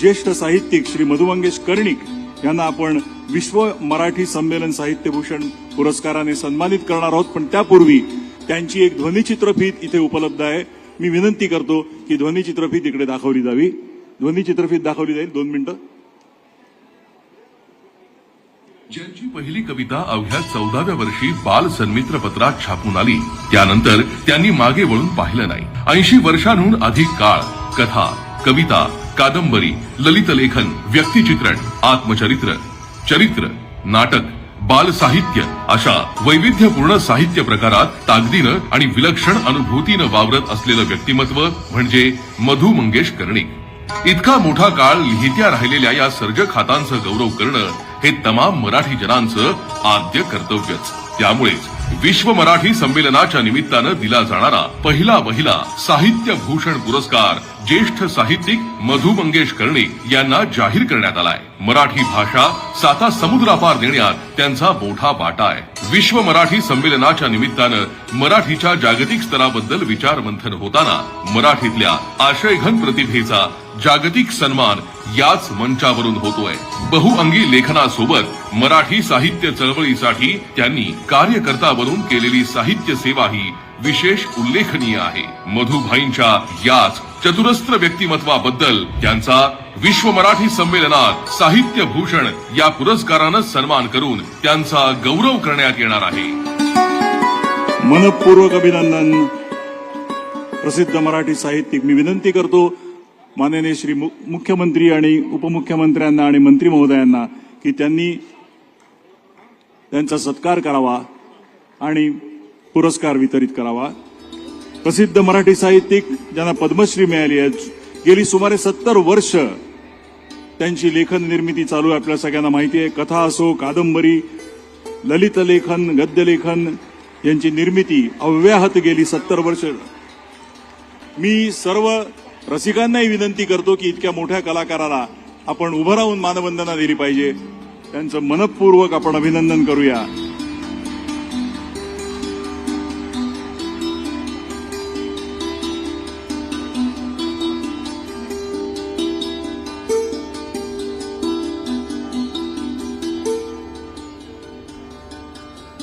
ज्येष्ठ साहित्यिक श्री मधुमंगेश कर्णिक यांना आपण विश्व मराठी संमेलन साहित्यभूषण पुरस्काराने सन्मानित करणार आहोत. पण त्यापूर्वी त्यांची एक ध्वनिचित्रफीत इथे उपलब्ध आहे. मी विनंती करतो की ध्वनिचित्रफीत इकडे दाखवली जावी. ध्वनिचित्रफीत दाखवली जाईल. दोन मिनिटं. ज्यांची पहिली कविता अवघ्या चौदाव्या वर्षी बाल सन्मित्र पत्रात छापून आली त्यानंतर त्यांनी मागे वळून पाहिलं नाही. ऐंशी वर्षांहून अधिक काळ कथा कविता कादंबरी ललित लेखन व्यक्तिचित्रण आत्मचरित्र चरित्र नाटक बाल साहित्य अशा वैविध्यपूर्ण साहित्य प्रकारात ताकदीनं आणि विलक्षण अनुभूतीनं वावरत असलेलं व्यक्तिमत्व म्हणजे मधु मंगेश कर्णिक इतका मोठा काळ लिहित्या राहिलेल्या या सर्जक हातांचं गौरव करणं हे तमाम मराठी जनांचं आद्य कर्तव्यच. त्यामुळेच विश्व मराठी संमेलनाच्या निमित्तानं दिला जाणारा पहिला महिला साहित्य भूषण पुरस्कार ज्येष्ठ साहित्यिक मधु मंगेश कर्णिक यांना जाहीर करण्यात आलाय. मराठी भाषा साता समुद्रापार देण्यात त्यांचा मोठा वाटा आहे. विश्व मराठी संमेलनाच्या निमित्तानं मराठीच्या जागतिक स्तराबद्दल विचार मंथन होताना मराठीतल्या आशयघन प्रतिभेचा जागतिक सन्मान याच मंचावरून होतोय. बहुअंगी लेखनासोबत मराठी साहित्य चळवळीसाठी त्यांनी कार्यकर्ता बनून केलेली साहित्य सेवा ही विशेष उल्लेखनीय आहे. मधुभाईंच्या याच चतुरस्त्र व्यक्तिमत्वाबद्दल त्यांचा विश्व मराठी संमेलनात साहित्य भूषण या पुरस्कारानं सन्मान करून त्यांचा गौरव करण्यात येणार आहे. मनपूर्वक अभिनंदन. प्रसिद्ध मराठी साहित्यिक मी विनंती करतो माननीय श्री मुख्यमंत्री आणि उपमुख्यमंत्र्यांना आणि मंत्री महोदयांना की त्यांनी त्यांचा सत्कार करावा. आणि पुरस्कार वितरित करावा. प्रसिद्ध मराठी साहित्यिक ज्यांना पद्मश्री मिळाली आहे गेली सुमारे सत्तर वर्ष त्यांची लेखन निर्मिती चालू आहे. आपल्या सगळ्यांना माहिती आहे कथा असो कादंबरी ललित लेखन गद्यलेखन यांची निर्मिती अव्याहत गेली सत्तर वर्ष. मी सर्व रसिकांनाही विनंती करतो की इतक्या मोठ्या कलाकाराला आपण उभं राहून मानवंदना दिली पाहिजे. त्यांचं मनपूर्वक आपण अभिनंदन करूया.